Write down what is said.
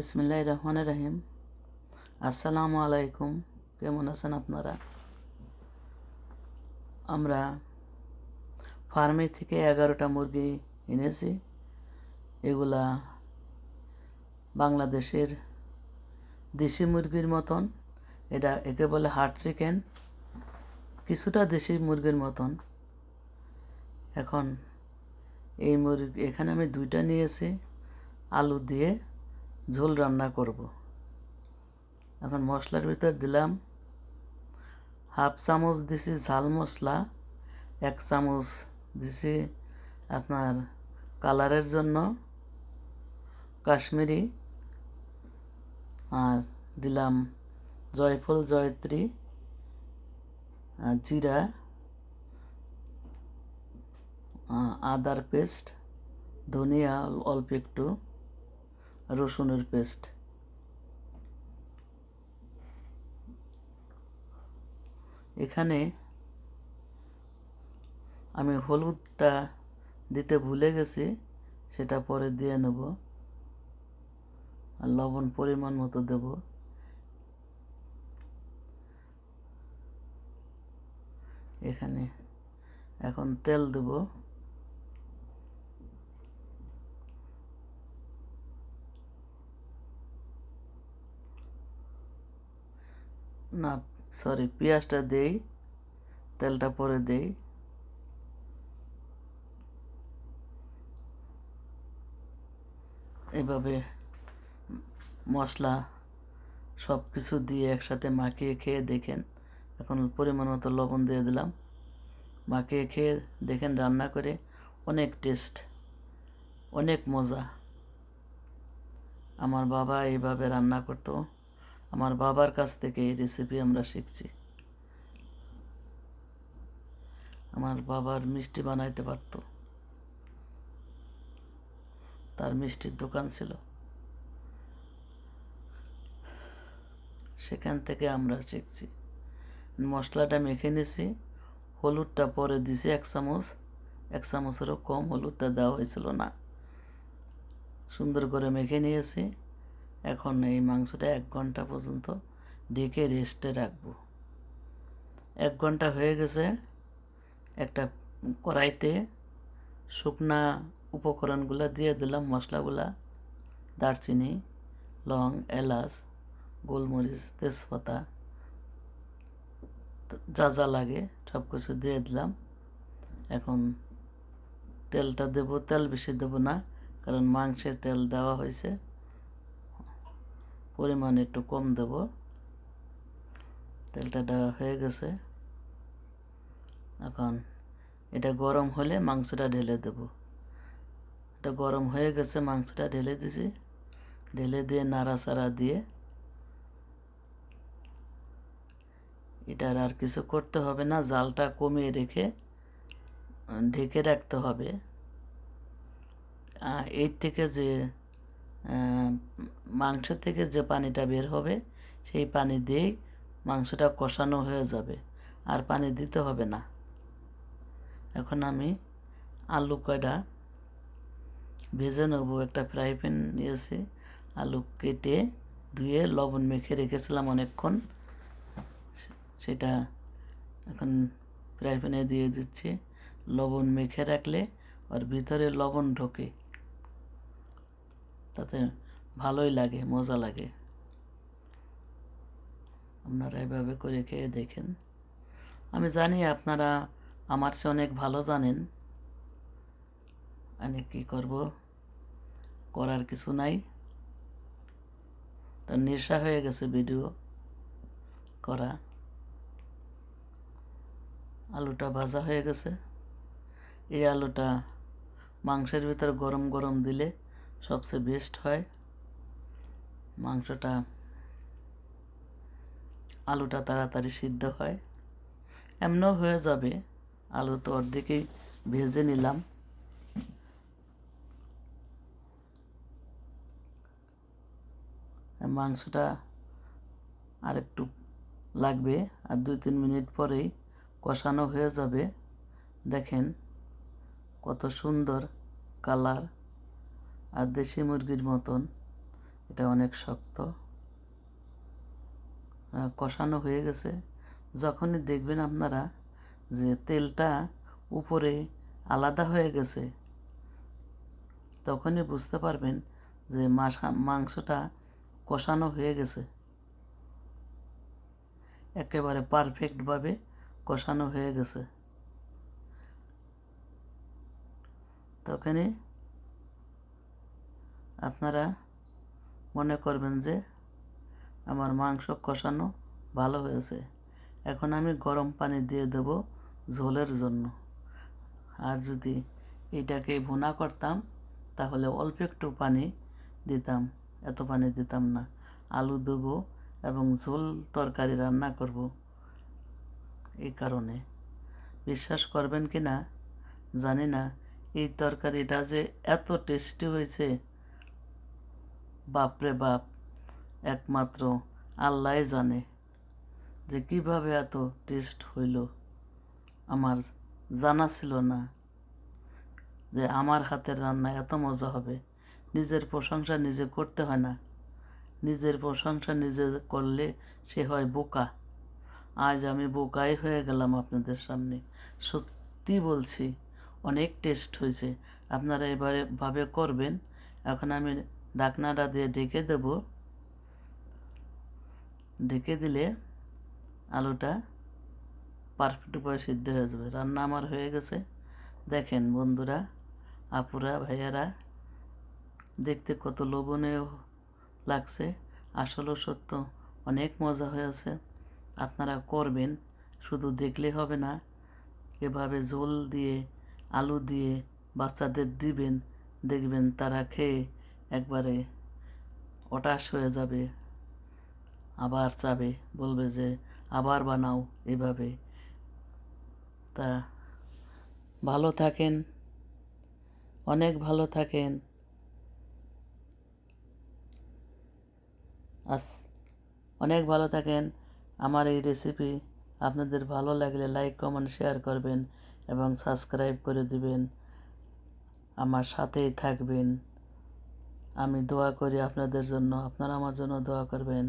বিসমিল্লাহ রহমান রহিম। আসসালামু আলাইকুম কেমন আছেন আপনারা? আমরা ফার্মে থেকে এগারোটা মুরগি এনেছি। এগুলা বাংলাদেশের দেশি মুরগির মতন। এটা একে বলে হার্ট চিকেন। কিছুটা দেশি মুরগির মতন। এখন এই মুরগি এখানে আমি দুইটা নিয়েছি। আলু দিয়ে ঝোল রান্না করব। এখন মশলার ভিতর দিলাম হাফ চামচ দিছি ঝাল মশলা, এক চামচ দিছি আপনার কালারের জন্য কাশ্মীরি আর দিলাম জয়ফল, জয়ত্রী আর জিরা আদার পেস্ট, ধনিয়া অল্প একটু রসুনের পেস্ট। এখানে আমি হলুদটা দিতে ভুলে গেছি, সেটা পরে দিয়ে নেব। আর লবণ পরিমাণ মতো দেব। এখানে এখন তেল দেবো। না সরি পেঁয়াজটা দেই, তেলটা পরে দেই। এভাবে মশলা সব কিছু দিয়ে একসাথে মাখিয়ে খেয়ে দেখেন। এখন পরিমাণ মতো লবণ দিয়ে দিলাম। মাখিয়ে খেয়ে দেখেন রান্না করে অনেক টেস্ট, অনেক মজা। আমার বাবা এইভাবে রান্না করতো। আমার বাবার কাছ থেকে এই রেসিপি আমরা শিখছি। আমার বাবার মিষ্টি বানাইতে পারতো। তার মিষ্টির দোকান ছিল। সেখান থেকে আমরা শিখছি। মশলাটা মেখে নিয়েছি হলুদটা পরে দিছি এক চামচ। এক চামচেরও কম হলুদটা দেওয়া হয়েছিল না। সুন্দর করে মেখে নিয়েছি। এখন এই মাংসটা এক ঘণ্টা পর্যন্ত ঢেকে রেস্টে রাখব। এক ঘণ্টা হয়ে গেছে, একটা কড়াইতে শুকনা উপকরণগুলো দিয়ে দিলাম, মশলাগুলা, দারচিনি, লং, এলাচ, গোলমরিচ, তেজপাতা, যা যা লাগে সব কিছু দিয়ে দিলাম। এখন তেলটা দেবো, তেল বেশি দেবো না, কারণ মাংসের তেল দেওয়া হয়েছে। পরিমাণ একটু কম দেব। তেলটা দেওয়া হয়ে গেছে। এখন এটা গরম হলে মাংসটা ঢেলে দেব। এটা গরম হয়ে গেছে, মাংসটা ঢেলে দিছি। ঢেলে দিয়ে নাড়াচাড়া দিয়ে এটার আর কিছু করতে হবে না, জালটা কমিয়ে রেখে, ঢেকে রাখতে হবে। এর থেকে যে মাংস থেকে যে পানিটা বের হবে, সেই পানি দিয়েই মাংসটা কষানো হয়ে যাবে। আর পানি দিতে হবে না। এখন আমি আলু কয়টা ভেজে নেব, একটা ফ্রাই প্যান নিয়েছি। আলু কেটে ধুয়ে লবণ মেখে রেখেছিলাম অনেকক্ষণ। সেটা এখন ফ্রাই প্যানে দিয়ে দিচ্ছি। লবণ মেখে রাখলে ওর ভিতরে লবণ ঢোকে। তাতে ভালোই লাগে, মজা লাগে। আপনারা এভাবে করে খেয়ে দেখেন। আমি জানি আপনারা আমার চেয়ে অনেক ভালো জানেন। আমি কী করব? করার কিছু নাই। তো নেশা হয়ে গেছে ভিডিও করা। আলুটা ভাজা হয়ে গেছে। এই আলুটা মাংসের ভিতরে গরম গরম দিলে সবচেয়ে বেস্ট হয়। মাংসটা আলুটা তাড়াতাড়ি সিদ্ধ হয়। এমনও হয়ে যাবে, আলু তো অর্ধেকেই ভেজে নিলাম। মাংসটা আর একটু লাগবে, আর দুই তিন মিনিট পরেই কষানো হয়ে যাবে। দেখেন কত সুন্দর কালার। আর দেশি মুরগির মতন, এটা অনেক শক্ত। কষানো হয়ে গেছে। যখনই দেখবেন আপনারা যে তেলটা উপরে আলাদা হয়ে গেছে, তখনই বুঝতে পারবেন যে মাসা, মাংসটা কষানো হয়ে গেছে। একেবারে পারফেক্টভাবে কষানো হয়ে গেছে। তখনই আপনারা মনে করবেন যে আমার মাংস কষানো ভালো হয়েছে। এখন আমি গরম পানি দিয়ে দেব ঝোলের জন্য। আর যদি এটাকে ভুনা করতাম, তাহলে অল্প একটু পানি দিতাম। এত পানি দিতাম না। আলু দেবো এবং ঝোল তরকারি রান্না করব এই কারণে। বিশ্বাস করবেন কি না জানি না। এই তরকারিটা যে এত টেস্টি হয়েছে। বাপরে বাপ, একমাত্র আল্লাহ জানে যে কীভাবে এত টেস্ট হইল। আমার জানা ছিল না যে আমার হাতের রান্না এত মজা হবে। নিজের প্রশংসা নিজে করতে হয় না। নিজের প্রশংসা নিজে করলে সে হয় বোকা। আজ আমি বোকাই হয়ে গেলাম আপনাদের সামনে। সত্যি বলছি, অনেক টেস্ট হয়েছে। আপনারা এবারে ভাবে করবেন। এখন আমি ঢাকনাটা দিয়ে ঢেকে দেব। ঢেকে দিলে আলুটা পারফেক্ট উপায়ে সিদ্ধ হয়ে যাবে। রান্না আমার হয়ে গেছে। দেখেন বন্ধুরা, আপুরা, ভাইয়ারা, দেখতে কত লোভনীয় লাগছে। আসলেও সত্য, অনেক মজা হয়েছে আপনারা করবেন, শুধু দেখলে হবে না। এভাবে ঝোল দিয়ে, আলু দিয়ে বাচ্চাদের দিবেন, দেখবেন তারা খেয়ে একবারে অটাশ হয়ে যাবে, আবার চাবে, বলবে যে আবার বানাও এভাবে। তা ভালো থাকেন, অনেক ভালো থাকেন। আস, অনেক ভালো থাকেন। আমার এই রেসিপি আপনাদের ভালো লাগলে লাইক কমেন্ট শেয়ার করবেন এবং সাবস্ক্রাইব করে দিবেন। আমার সাথেই থাকবেন। আমি দোয়া করি আপনাদের জন্য আপনারা আমার জন্য দোয়া করবেন।